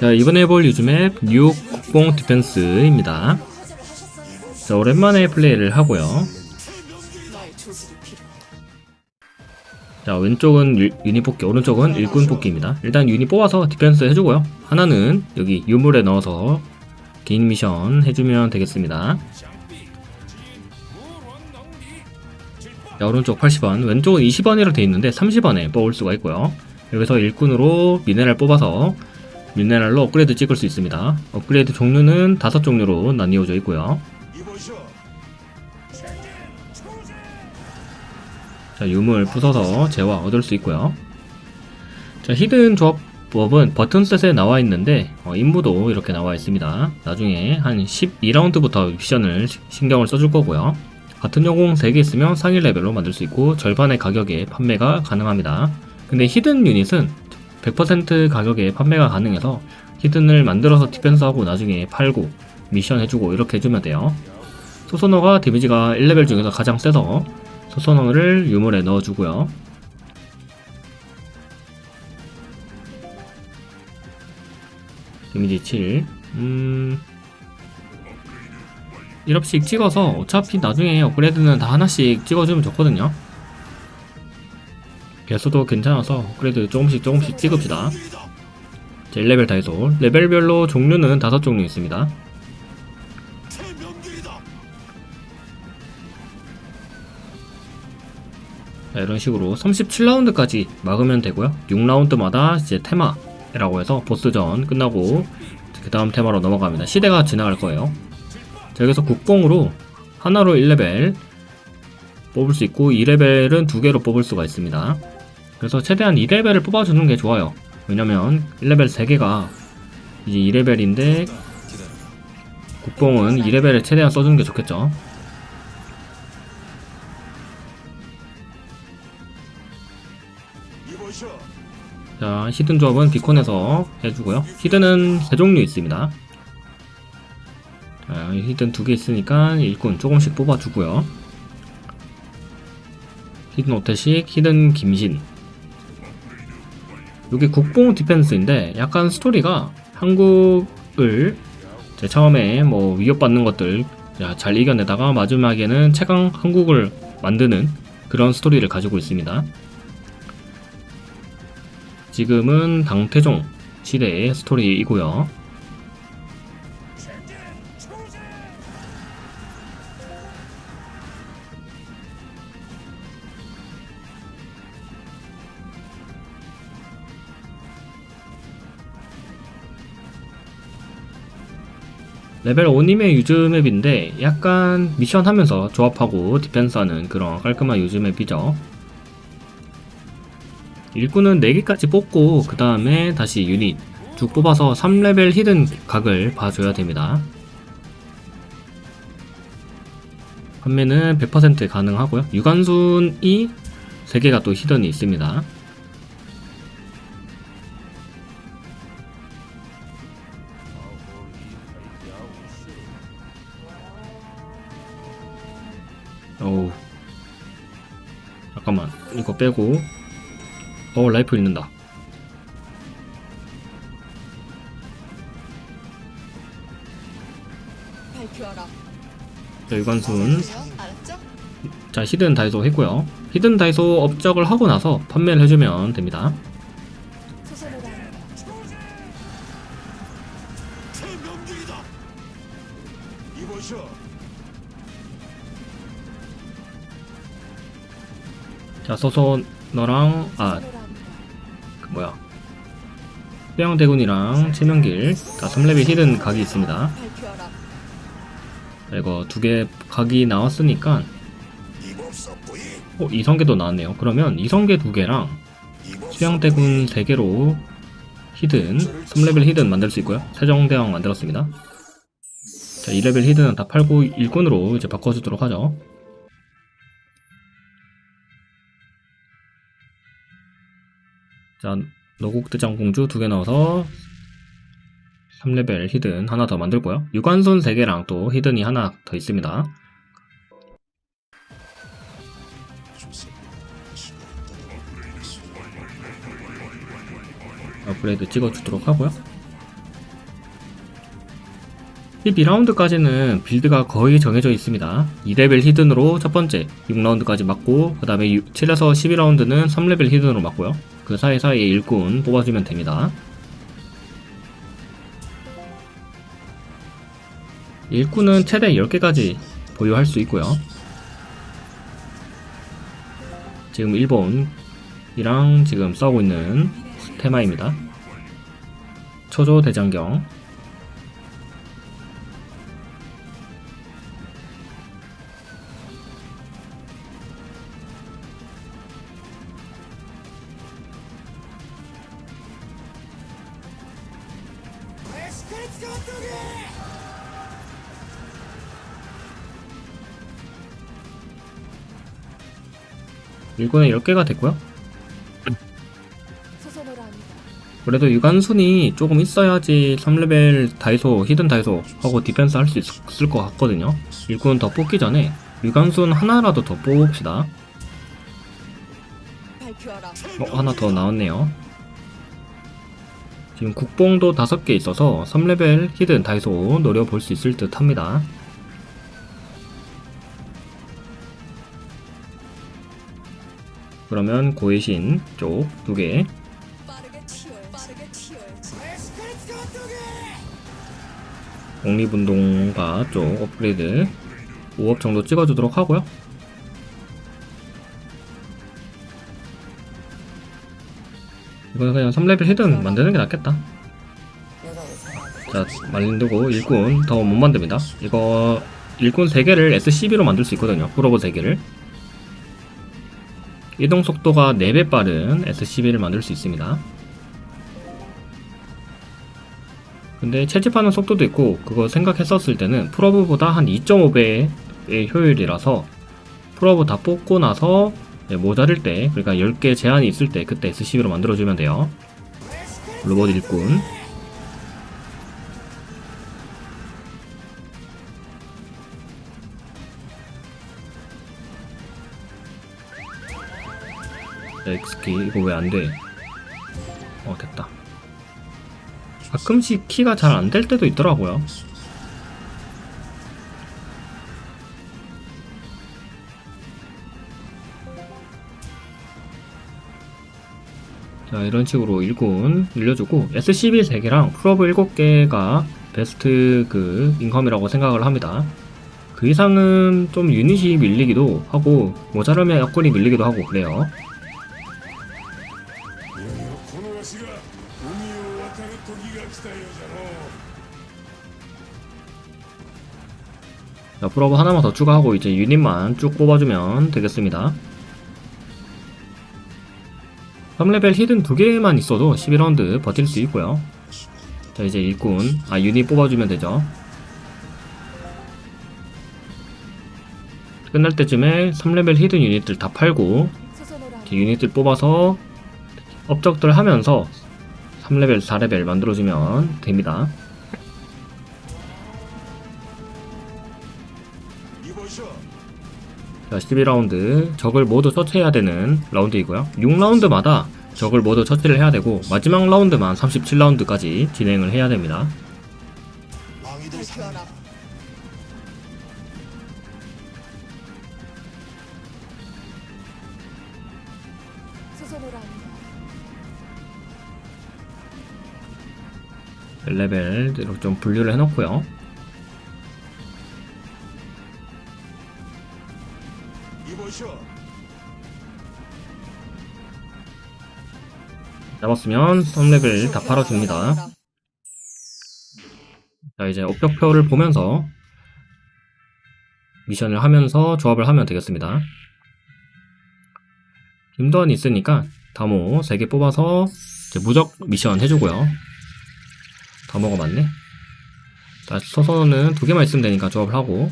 자 이번에 해볼 유즈맵 뉴욕 국뽕 디펜스입니다. 자 오랜만에 플레이를 하고요. 자 왼쪽은 유- 유닛 뽑기, 오른쪽은 일꾼 뽑기입니다. 일단 유닛 뽑아서 디펜스 해주고요. 하나는 여기 유물에 넣어서 개인 미션 해주면 되겠습니다. 자, 오른쪽 80원, 왼쪽은 20원이라 되어 있는데 30원에 뽑을 수가 있고요. 여기서 일꾼으로 미네랄 뽑아서 미네랄로 업그레이드 찍을 수 있습니다. 업그레이드 종류는 다섯 종류로 나뉘어져 있고요. 자, 유물 부숴서 재화 얻을 수 있고요. 자, 히든 조합법은 버튼셋에 나와 있는데 어, 임무도 이렇게 나와 있습니다. 나중에 한 12라운드부터 미션을 시- 신경을 써줄 거고요. 같은 영웅 3개 있으면 상위 레벨로 만들 수 있고 절반의 가격에 판매가 가능합니다. 근데 히든 유닛은 100% 가격에 판매가 가능해서 히든을 만들어서 디펜스하고 나중에 팔고 미션 해주고 이렇게 해주면 돼요. 소소너가 데미지가 1레벨 중에서 가장 세서 소소너를 유물에 넣어주고요. 데미지 7. 음. 1업씩 찍어서 어차피 나중에 업그레이드는 다 하나씩 찍어주면 좋거든요. 개수도 괜찮아서 업그레이드 조금씩 조금씩 찍읍시다. 자, 1레벨 다이소. 레벨별로 종류는 다섯 종류 있습니다. 자, 이런 식으로 37라운드까지 막으면 되고요. 6라운드마다 이제 테마라고 해서 보스전 끝나고 그 다음 테마로 넘어갑니다. 시대가 지나갈 거예요. 자, 여기서 국뽕으로 하나로 1레벨 뽑을 수 있고 2레벨은 두 개로 뽑을 수가 있습니다. 그래서 최대한 2레벨을 뽑아주는 게 좋아요. 왜냐면 1레벨 3개가 이제 2레벨인데 국뽕은 2레벨에 최대한 써주는 게 좋겠죠. 자, 히든 조합은 비콘에서 해주고요. 히든은 세 종류 있습니다. 자, 히든 두 개 있으니까 일꾼 조금씩 뽑아주고요. 히든 오태식, 히든 김신. 여기 국뽕 디펜스인데 약간 스토리가 한국을 처음에 뭐 위협받는 것들 자, 잘 이겨내다가 마지막에는 최강 한국을 만드는 그런 스토리를 가지고 있습니다. 지금은 당태종 시대의 스토리이고요. 레벨 5님의 유즈맵인데 약간 미션 하면서 조합하고 디펜스하는 그런 깔끔한 유즈맵이죠. 일꾼은 4개까지 뽑고 그 다음에 다시 유닛 쭉 뽑아서 3레벨 히든 각을 봐줘야 됩니다. 판매는 100% 가능하고요. 유관순이 3개가 또 히든이 있습니다. 어우. 잠깐만 이거 빼고. 어 라이프 발표하라. 자 유관순? 자 히든 다이소 했고요. 히든 다이소 업적을 하고 나서 판매를 해주면 됩니다 자 서서 너랑 아 소설을 하는 그 뭐야. 수영 대군이랑 최명길. 다 3레벨 히든 각이 있습니다. 자, 이거 두 개 각이 나왔으니까. 어 이성계도 나왔네요. 그러면 이성계 두 개랑 수영 대군 3개로 히든 3레벨 히든 만들 수 있고요. 세종대왕 만들었습니다. 자 2레벨 히든은 다 팔고 일꾼으로 이제 바꿔주도록 하죠 자 노국대장 공주 두 개 넣어서 3레벨 히든 하나 더 만들고요 유관손 3개랑 또 히든이 하나 더 있습니다 업그레이드 찍어주도록 하고요. 12라운드까지는 빌드가 거의 정해져 있습니다. 2레벨 히든으로 첫 번째 6라운드까지 맞고 그 다음에 7에서 12라운드는 3레벨 히든으로 맞고요. 그 사이사이에 일꾼 뽑아주면 됩니다. 일꾼은 최대 10개까지 보유할 수 있고요. 지금 일본이랑 지금 싸우고 있는 테마입니다. 초조 대장경 일꾼은 10개가 됐고요. 그래도 유관순이 조금 있어야지 3레벨 다이소, 히든 다이소 하고 디펜스 할 수 있을 것 같거든요. 일꾼 더 뽑기 전에 유관순 하나라도 더 뽑읍시다. 어, 하나 더 나왔네요. 지금 국뽕도 5개 있어서 3레벨 히든 다이소 노려볼 수 있을 듯 합니다. 그러면 고해신 쪽 2개, 빠르게 튀어야지. 빠르게 튀어야지. 독립운동가 쪽 업그레이드 5업 정도 찍어주도록 하고요. 이거는 그냥 3레벨 히든 만드는 게 낫겠다. 자, 말린두고 일꾼 더 못 만듭니다. 이거 일꾼 3개를 SCB로 만들 수 있거든요. 프로보 3개를. 이동 속도가 4배 빠른 SCB를 만들 수 있습니다. 근데 채집하는 속도도 있고 그거 생각했었을 때는 프로브보다 한 2.5배의 효율이라서 프로브 다 뽑고 나서 네, 모자랄 때 그러니까 10개 제한이 있을 때 그때 SCB로 만들어주면 돼요 로봇 일꾼 X키 이거 왜 안 돼 어 됐다 가끔씩 키가 잘 안 될 때도 있더라고요. 자, 이런 식으로 일꾼 늘려주고 SCB 3개랑 프로브 7개가 베스트 그 인컴이라고 생각을 합니다. 그 이상은 좀 유닛이 밀리기도 하고 모자라면 약골이 밀리기도 하고 그래요. 프로브 하나만 더 추가하고 이제 유닛만 쭉 뽑아주면 되겠습니다. 3레벨 히든 두 개만 있어도 11라운드 버틸 수 있고요. 자, 이제 일꾼, 아, 유닛 뽑아주면 되죠. 끝날 때쯤에 3레벨 히든 유닛들 다 팔고, 유닛들 뽑아서 업적들 하면서 3레벨, 4레벨 만들어주면 됩니다. 자, 12라운드 적을 모두 처치해야 되는 라운드이고요. 6라운드마다 적을 모두 처치를 해야 되고 마지막 라운드만 37라운드까지 진행을 해야 됩니다. 레벨대로 좀 분류를 해놓고요. 잡았으면 3레벨 다 팔아줍니다. 자 이제 업적표를 보면서 미션을 하면서 조합을 하면 되겠습니다. 김도환이 있으니까 다모 3개 뽑아서 이제 무적 미션 해주고요. 다 먹어봤네 자, 서선호는 2개만 있으면 되니까 조합을 하고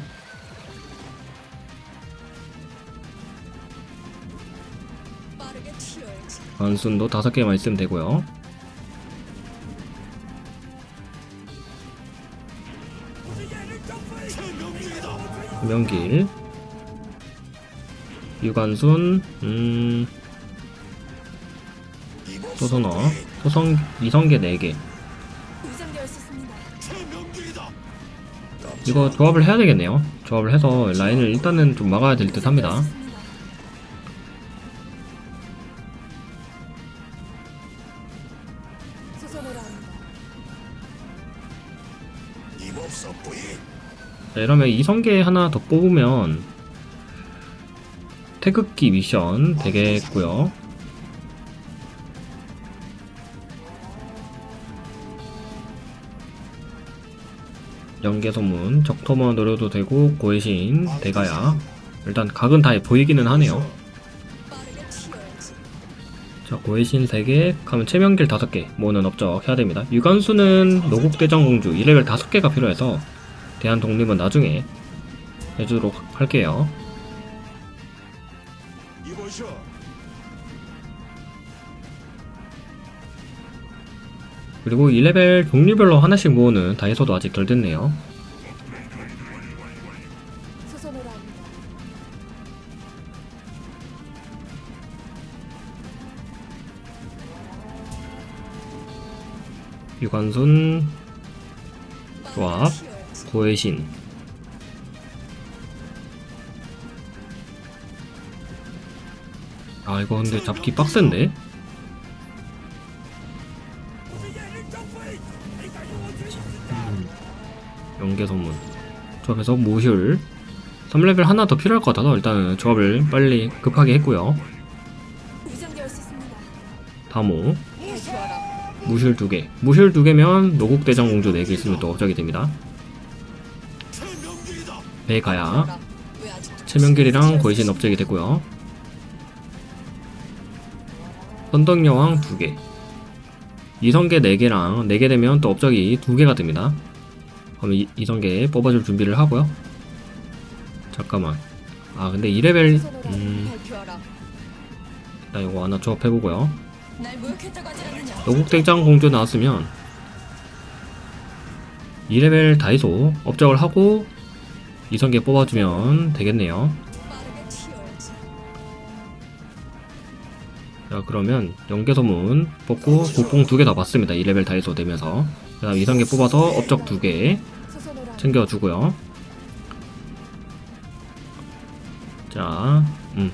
관순도 다섯 개만 있으면 되고요. 명길 유관순 음 소선어 소성 이성계 4개 의장되어 있었습니다. 이거 조합을 해야 되겠네요 조합을 해서 라인을 일단은 좀 막아야 될 듯 합니다 자, 이러면 이성계 하나 더 뽑으면 태극기 미션 되겠고요. 연계소문 적토마 노려도 되고 고해신 대가야. 일단 각은 다 보이기는 하네요. 자 고해신 3개 가면 최명길 5개 모는 업적 해야 됩니다. 유관수는 노국대장공주 2레벨 5개가 필요해서 대한 독립은 나중에 해주도록 할게요. 그리고 2레벨 종류별로 하나씩 모으는 다이소도 아직 덜 됐네요. 유관순 조합. 고해신 아 이거 근데 잡기 빡센데? 음, 연계 선문 조합에서 모듈 3레벨 하나 더 필요할 것 같아서 일단은 조합을 빨리 급하게 했고요. 다모. 무실 2개 무실 2개면 노국대장 공주 4개 있으면 또 업적이 됩니다 아직도 최명길이랑 고이신 업적이 됐고요. 선덕여왕 2개. 이성계 4개랑 4개 되면 또 업적이 2개가 됩니다. 그럼 이, 이성계 뽑아줄 준비를 하고요. 잠깐만. 아 근데 2레벨 수선호라 음, 발표하라. 나 이거 하나 조합해보고요. 노국대장 공주 나왔으면 2레벨 다이소 업적을 하고 이성계 뽑아주면 되겠네요. 자 그러면 연계소문 뽑고 국뽕 두개 더 받습니다 2레벨 다이소 되면서 그 다음 이성계 뽑아서 업적 두 개. 챙겨주고요 자 음,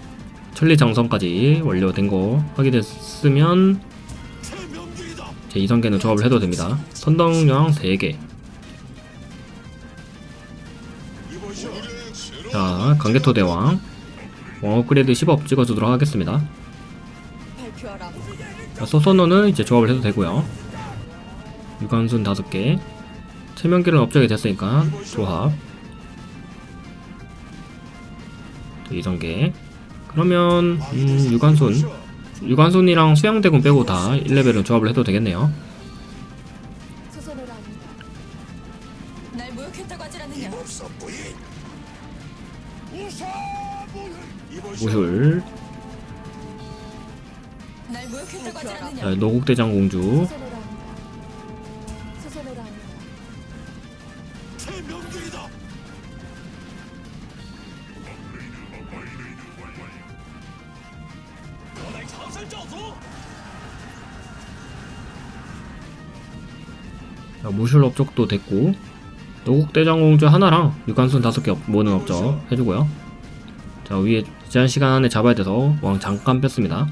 천리장성까지 완료된 거 확인됐으면 제 이성계는 조합을 해도 됩니다 선덕여왕 3개 자 강개토 대왕 왕 업그레이드 10업 찍어주도록 하겠습니다. 자, 소선호는 이제 조합을 해도 되고요. 유관순 5개. 최명길은 업적이 됐으니까 조합. 또 이성계. 그러면 음, 유관순. 유관순이랑 수양대군 빼고 다 1레벨은 조합을 해도 되겠네요. 않느냐. 자, 노국대장 공주. 자, 무술 업적도 됐고. 노국대장 공주 하나랑 유관순 5개 모는 업적 해주고요. 자, 위에 제한 시간 안에 잡아야 돼서 왕 잠깐 뺐습니다.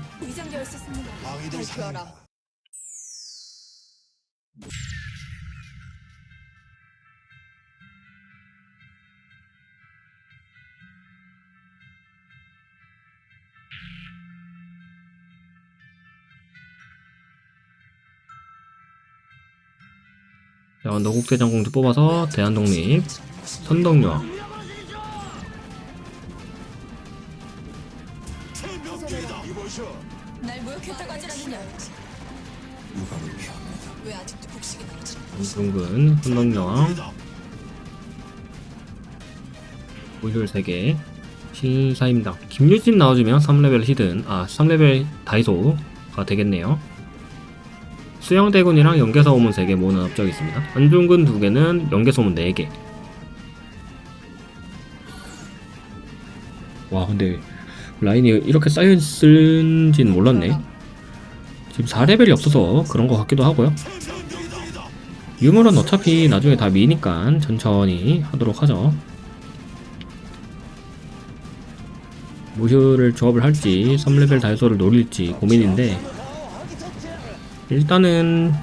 자, 노국대장 공주 뽑아서 대한독립, 선덕여왕. 이 나오지? 이중근, 선덕여왕, 무율 3개, 신사임당. 김유진 나와주면 3레벨 히든, 아, 3레벨 다이소가 되겠네요. 수영대군이랑 연계소문 3개 모는 업적이 있습니다. 안중근 2개는 연계소문 4개. 와, 근데 라인이 이렇게 쌓여있을진 몰랐네. 지금 4레벨이 없어서 그런 것 같기도 하고요. 유물은 어차피 나중에 다 미니까 천천히 하도록 하죠. 무휴를 조합을 할지 3레벨 다이소를 노릴지 고민인데 일단은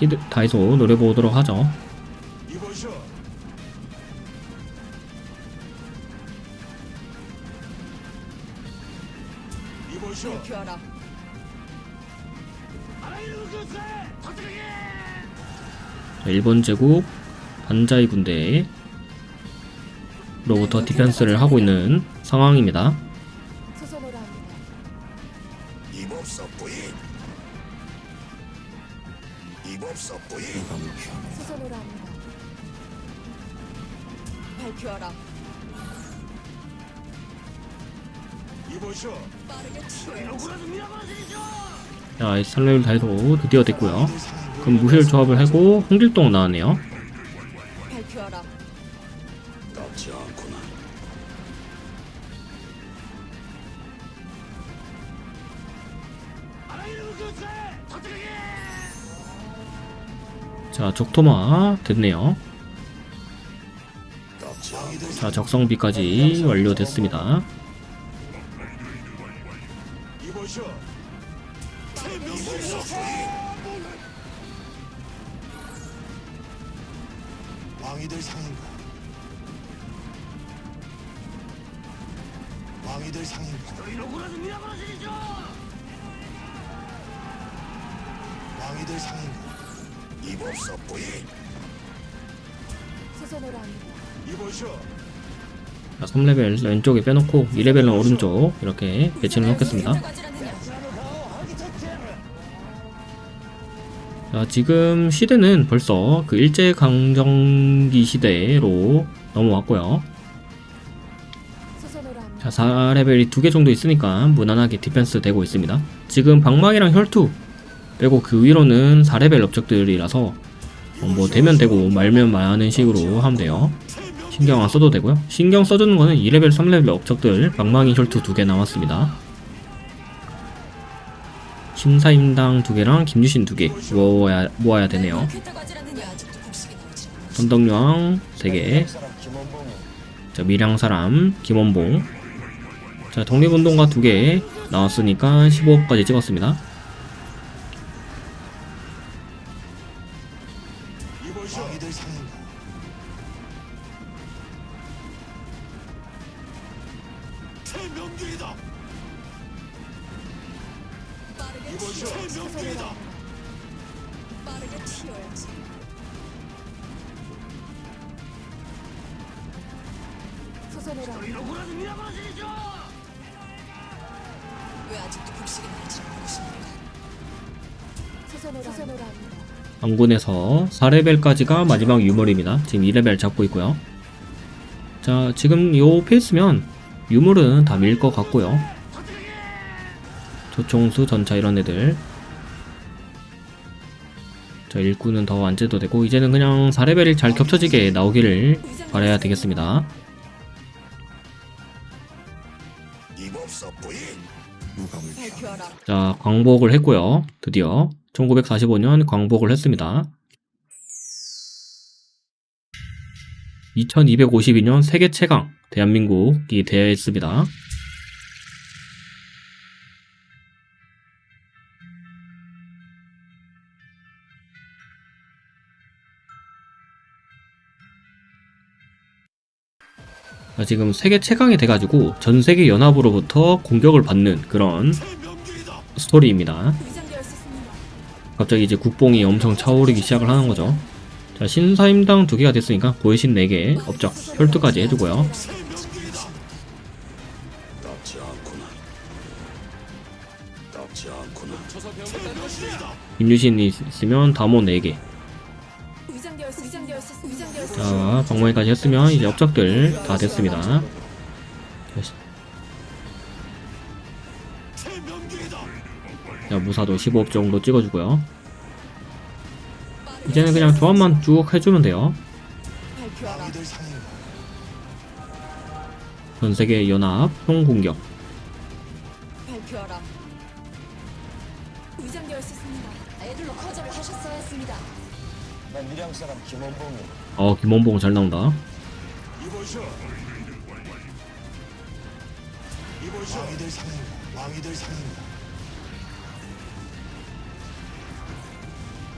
히드 다이소 노려보도록 하죠. 일본 제국 반자이 군대 로부터 디펜스를 하고 있는 상황입니다. 자, 3레벨 다이소 드디어 됐고요. 그럼 무힐 조합을 하고 홍길동 나왔네요. 자, 적토마 됐네요. 자, 적성비까지 완료됐습니다. 이보시오. 왕이들 상인가? 왕이들 상인가? 왕이들 상인가? 이법사 부인. 합니다. 이보시오. 자, 3레벨 왼쪽에 빼놓고 2레벨은 오른쪽 이렇게 배치를 놓겠습니다. 자, 지금 시대는 벌써 그 일제강점기 시대로 넘어왔고요. 자, 4레벨이 두 개 정도 있으니까 무난하게 디펜스 되고 있습니다. 지금 방망이랑 혈투 빼고 그 위로는 4레벨 업적들이라서 어, 뭐 되면 되고 말면 마는 식으로 하면 돼요. 신경 안 써도 되고요. 신경 써주는 거는 2레벨, 3레벨 업적들 방망이 혈투 두 개 남았습니다. 심사임당 두 개랑 김유신 두 개 모아야, 모아야 되네요. 선덕여왕 3개. 자 밀양 사람 김원봉. 자 독립운동가 2개 나왔으니까 15억까지 찍었습니다 왕군에서 4레벨까지가 마지막 유물입니다. 지금 2레벨 잡고 있고요. 자 지금 요 페이스면 유물은 다 밀 것 같고요. 조총수 전차 이런 애들. 자 일꾼은 더안 째도 되고 이제는 그냥 4레벨이 잘 겹쳐지게 나오기를 바라야 되겠습니다. 자, 광복을 했고요. 드디어 1945년 광복을 했습니다. 2252년 세계 최강 대한민국이 되었습니다. 자, 지금 세계 최강이 돼가지고 전 세계 연합으로부터 공격을 받는 그런 스토리입니다. 갑자기 이제 국뽕이 엄청 차오르기 시작을 하는 거죠. 자, 신사임당 두 개가 됐으니까 고해신 4개, 업적, 혈투까지 해주고요. 임유신이 있으면 다모 4개. 위장되어 있었 위장되어 있었 위장되어 있었 자, 방망이까지 했으면 이제 업적들 다 됐습니다. 무사도 15업 정도 찍어주고요. 이제는 그냥 조합만 쭉 해주면 돼요. 발표하라. 왕이들 상인가? 전 세계 연합 총공격. 어 김원봉 잘 나온다. 왕이들 상인가? 왕이들 상인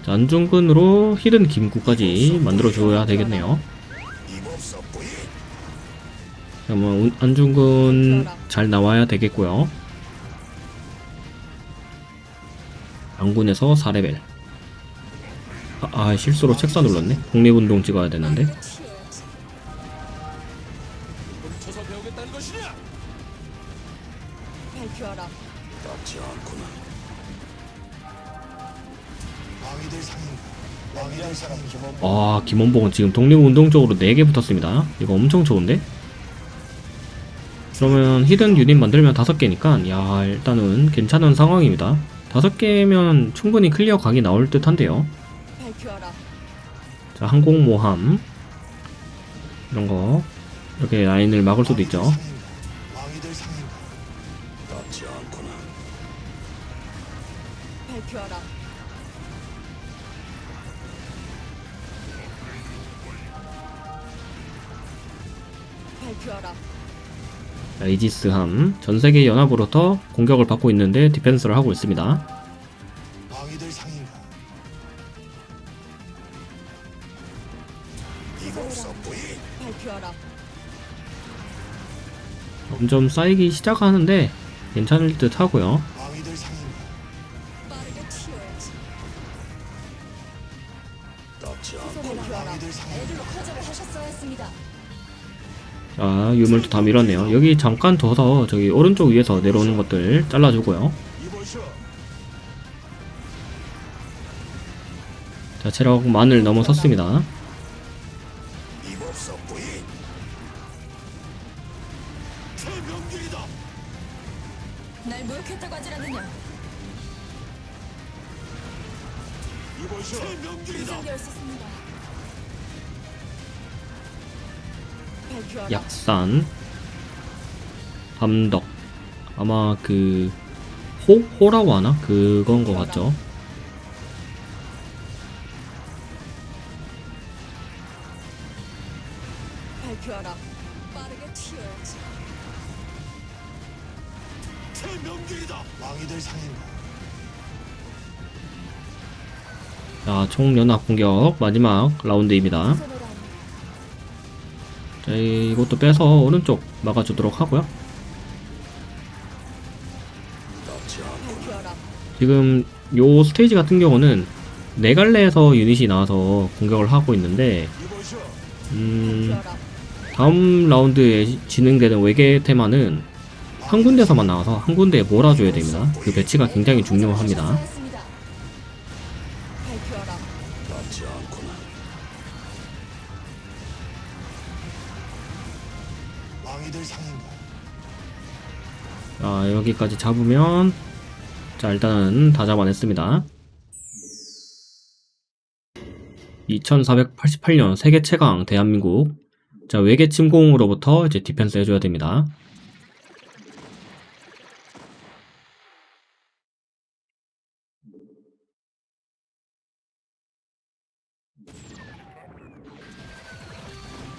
자, 안중근으로 히든 김구까지 만들어줘야 되겠네요. 부인. 그러면 안중근 잘 나와야 되겠고요. 양군에서 4레벨. 아, 아, 실수로 책사 눌렀네. 독립운동 찍어야 되는데 김원봉은 지금 독립운동 쪽으로 4개 붙었습니다 이거 엄청 좋은데? 그러면 히든 유닛 만들면 5개니까 야 일단은 괜찮은 상황입니다 5개면 충분히 클리어 각이 나올 듯 한데요. 자 항공모함 이런거 이렇게 라인을 막을 수도 있죠. 발표하라. 자, 이지스함 전 세계 연합으로부터 공격을 받고 있는데 디펜스를 하고 있습니다 상인가? 발표하라. 점점 쌓이기 시작하는데 괜찮을 듯 하고요 자 유물도 다 밀었네요 여기 잠깐 둬서 저기 오른쪽 위에서 내려오는 것들 잘라주고요. 자 체력 만을 넘어섰습니다 약산 밤덕 아마 그 호? 호라고 하나? 그건 거 같죠? 자 총연합 공격 마지막 라운드입니다 이것도 빼서 오른쪽 막아주도록 하고요. 지금 요 스테이지 같은 경우는 네 갈래에서 유닛이 나와서 공격을 하고 있는데. 음. 다음 라운드에 진행되는 외계 테마는 한 군데서만 나와서 한 군데에 몰아줘야 됩니다 그 배치가 굉장히 중요합니다 자 여기까지 잡으면 자 일단은 다 잡아냈습니다. 2488년 세계 최강 대한민국. 자 외계 침공으로부터 이제 디펜스 해줘야 됩니다.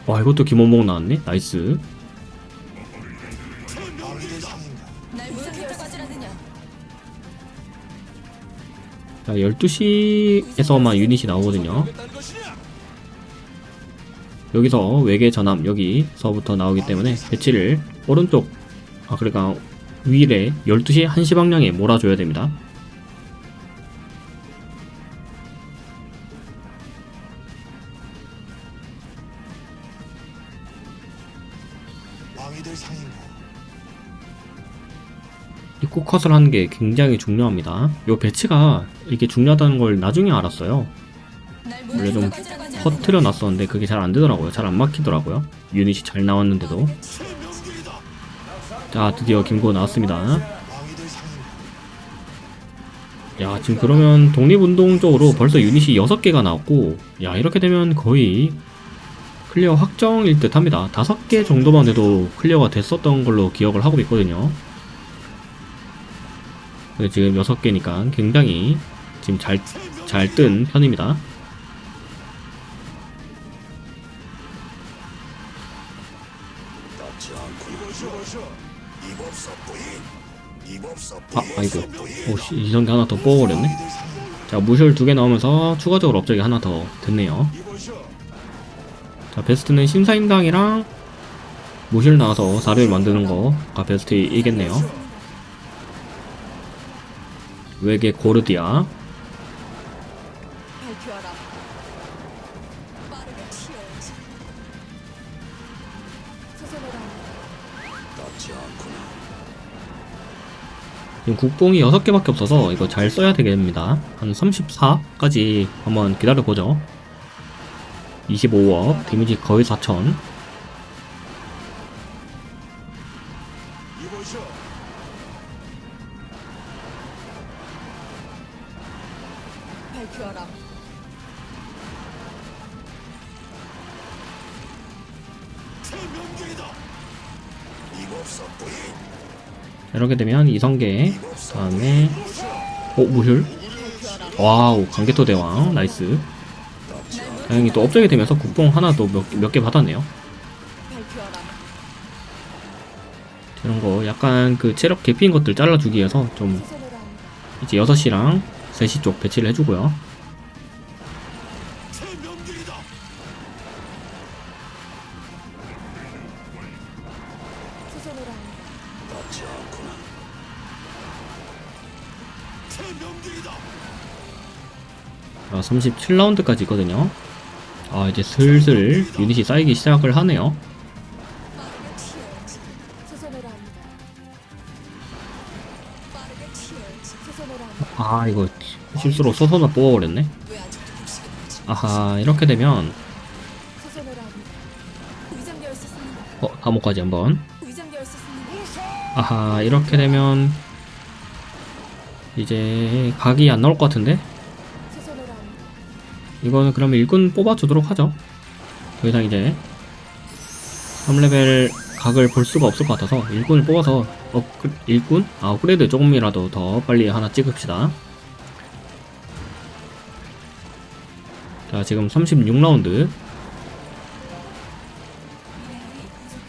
와 이것도 김원봉 나왔네? 나이스 자 12시에서만 유닛이 나오거든요? 여기서 외계 전함 여기서부터 나오기 때문에 배치를 오른쪽 아 그러니까 위에 12시 1시 방향에 몰아줘야 됩니다 컷을 하는 게 굉장히 중요합니다 요 배치가 이게 중요하다는 걸 나중에 알았어요 날 원래 좀? 퍼트려 놨었는데 그게 잘 안 되더라고요 잘 안 막히더라고요 유닛이 잘 나왔는데도. 자 드디어 김고 나왔습니다? 야 지금 그러면 독립운동 쪽으로 벌써 유닛이 6개가 나왔고 야 이렇게 되면 거의 클리어 확정일 듯 합니다 5개 정도만 해도 클리어가 됐었던 걸로 기억을 하고 있거든요 지금 6개니까 굉장히 지금 잘, 잘 뜬 편입니다. 아, 아이고. 오씨, 이성기 하나 더 뽑아버렸네. 자, 무실 두개 나오면서 추가적으로 업적이 하나 더 됐네요. 자, 베스트는 심사임당이랑 무실 나와서 4를 만드는 거가 베스트이겠네요. 외계 고르디아. 지금 국뽕이 6개밖에 없어서 이거 잘 써야 되겠습니다. 한 34까지 한번 기다려보죠. 25억, 데미지 거의 4천. 이성계, 다음에, 오, 무실? 발표하라. 와우, 강개토 대왕, 나이스. 다행히 또 업적이 되면서 국뽕 하나 또몇개 받았네요. 이런 거 약간 그 체력 개피인 것들 잘라주기 위해서 좀. 이제 6시랑 3시 쪽 배치를 해주고요. 자, 37라운드까지 있거든요. 아, 이제 슬슬 유닛이 쌓이기 시작을 하네요. 아, 이거 실수로 소소나 뽑아버렸네. 아하, 이렇게 되면. 어, 감옥까지 한번. 아하, 이렇게 되면, 이제, 각이 안 나올 것 같은데? 이거는 그러면 일꾼 뽑아주도록 하죠. 더 이상 이제 3레벨 각을 볼 수가 없을 것 같아서 일꾼을 뽑아서 업그, 일꾼? 아, 업그레이드 조금이라도 더 빨리 하나 찍읍시다. 자, 지금 36라운드.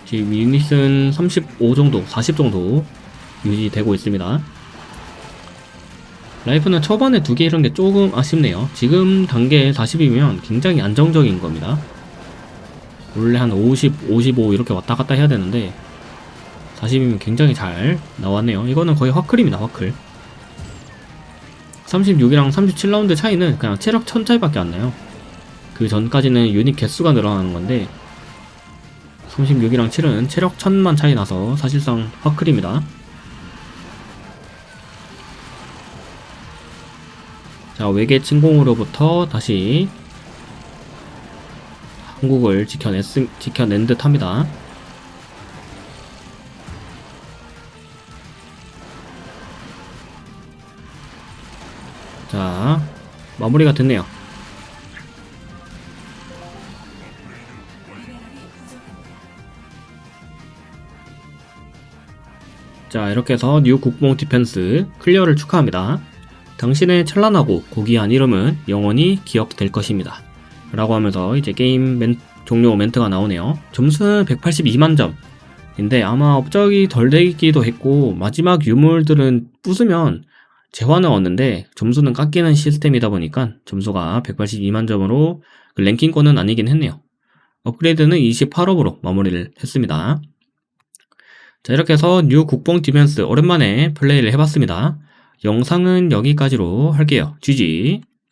지금 유닛은 35 정도, 40 정도 유지되고 있습니다. 라이프는 초반에 두 개 이런 게 조금 아쉽네요. 지금 단계 40이면 굉장히 안정적인 겁니다. 원래 한 50, 55 이렇게 왔다 갔다 해야 되는데 40이면 굉장히 잘 나왔네요. 이거는 거의 화클입니다. 화클. 36이랑 37라운드 차이는 그냥 체력 1000 차이밖에 안 나요. 그 전까지는 유닛 개수가 늘어나는 건데 36이랑 7은 체력 1000만 차이 나서 사실상 화클입니다. 자, 외계 침공으로부터 다시 한국을 지켜냈, 지켜낸 듯 합니다. 자, 마무리가 됐네요. 자, 이렇게 해서 뉴 국뽕 디펜스 클리어를 축하합니다. 당신의 찬란하고 고귀한 이름은 영원히 기억될 것입니다. 라고 하면서 이제 게임 멘, 종료 멘트가 나오네요. 점수는 182만 점 인데 아마 업적이 덜 되기도 했고 마지막 유물들은 부수면 재환을 얻는데 점수는 깎이는 시스템이다 보니까 점수가 182만 점으로 그 랭킹권은 아니긴 했네요. 업그레이드는 28업으로 마무리를 했습니다. 자 이렇게 해서 뉴 국뽕 디펜스 오랜만에 플레이를 해봤습니다. 영상은 여기까지로 할게요. GG